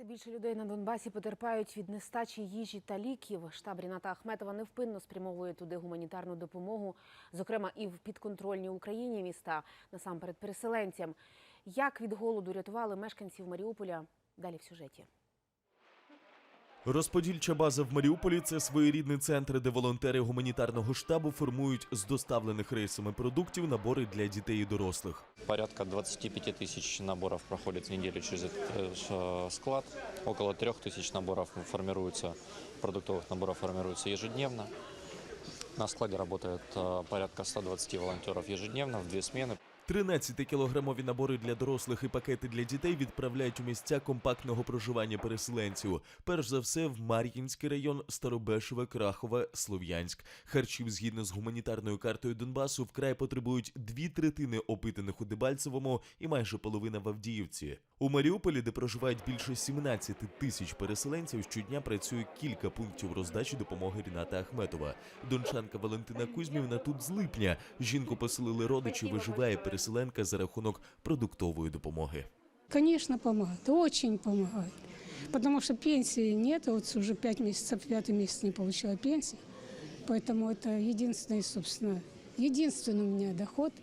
Все більше людей на Донбасі потерпають від нестачі їжі та ліків. Штаб Ріната Ахметова невпинно спрямовує туди гуманітарну допомогу, зокрема і в підконтрольній Україні міста, насамперед переселенцям. Як від голоду рятували мешканців Маріуполя? Далі в сюжеті. Розподільча база в Маріуполі це своєрідний центр, де волонтери гуманітарного штабу формують з доставлених рейсами продуктів набори для дітей і дорослих. Порядка 25 тысяч наборов проходит в неделю через этот э, ш- склад. Около 3 тысяч наборов формируются, продуктовых наборов формируются ежедневно. На складе работает э, порядка 120 волонтеров ежедневно в две смены. 13-кілограмові набори для дорослих і пакети для дітей відправляють у місця компактного проживання переселенців. Перш за все, в Мар'їнський район, Старобешеве, Крахове, Слов'янськ. Харчів згідно з гуманітарною картою Донбасу вкрай потребують дві третини опитаних у Дебальцевому і майже половина в Авдіївці. У Маріуполі, де проживають більше 17 тисяч переселенців, щодня працює кілька пунктів роздачі допомоги Ріната Ахметова. Дончанка Валентина Кузьмівна тут з липня. Жінку поселили родичі, виживає переселенка за рахунок продуктової допомоги. Конечно, помогает, очень помогает. Потому что пенсии нет, вот уже пять месяцев, пятый месяц не получила пенсии. Поэтому это единственный, собственно, единственный у меня доход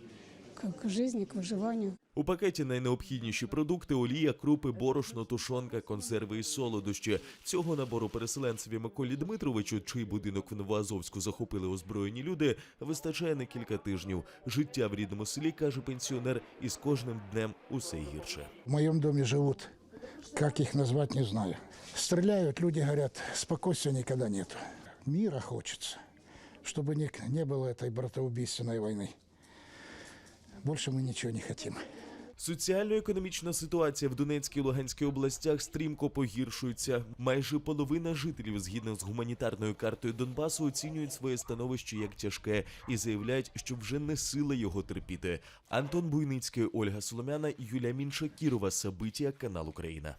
к, к жизни, к выживанию. У пакеті найнеобхідніші продукти: олія, крупи, борошно, тушонка, консерви і солодощі. Цього набору переселенцеві Миколі Дмитровичу, чий будинок в Новоазовську захопили озброєні люди, вистачає на кілька тижнів. Життя в рідному селі каже пенсіонер, і з кожним днем усе гірше. В моем доме живут, как их назвать, не знаю. Стреляют, люди говорят, спокойствия никогда нет. Мира хочется, чтобы не, не было этой братоубийственной войны. Больше мы ничего не хотим. Соціально-економічна ситуація в Донецькій і Луганській областях стрімко погіршується. Майже половина жителів, згідно з гуманітарною картою Донбасу, оцінюють своє становище як тяжке і заявляють, що вже не сила його терпіти. Антон Буйницький, Ольга Соломяна, Юлія Міншакірова, Сабитія, канал Україна.